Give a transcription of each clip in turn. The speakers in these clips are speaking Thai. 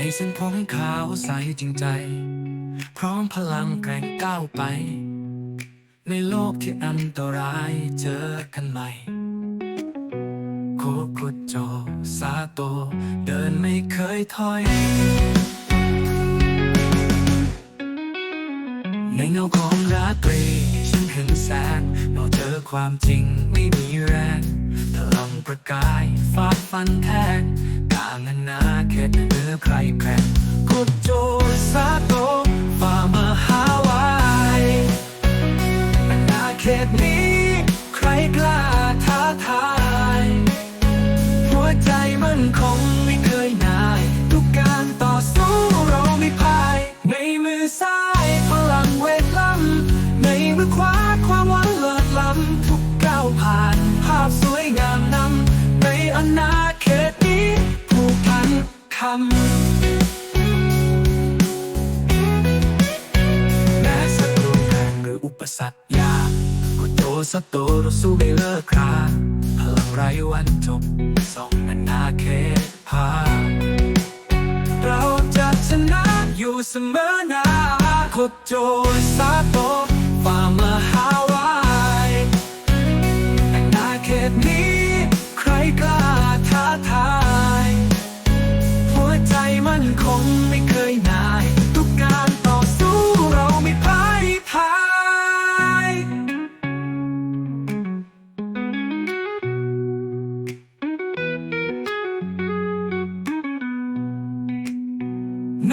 ในเส้นผมขาวใสจริงใจ พร้อมพลังแกร่งก้าวไป ในโลกที่อันตรายเจอกันใหม่โคกุโจซาโต เดินไม่เคยถอย ในเงาของราตรี ฉันเห็นแสงเราเจอความจริงไม่มีแรงพลังประกายฟาดฟันแทง ขตเหนือใครแข่งกุโจซาโตฝ่ามาหาวายอาณาเขตนี้ใครกล้าท้าทาย หัวใจมันคงไม่เคยนาย ทุกการต่อสู้เราไม่พ่าย ในมือซ้ายพลังเวทล้ำในมือขวาความหวังเลิศล้ำทุกก้าวผ่าน ภาพสวยงามนำในอนาเขต สัตยากก็โตสะโตเราสู้ไม่เลิกคราพลังไรวันจบสองนานาเขตพาเราจะชนะอยู่เสมอนาโคโจสัตโตฝ่ามหาวายนาณาเขตนี้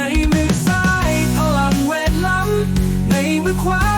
ในมือซ้ายพลังเวทล้ำในมือขวา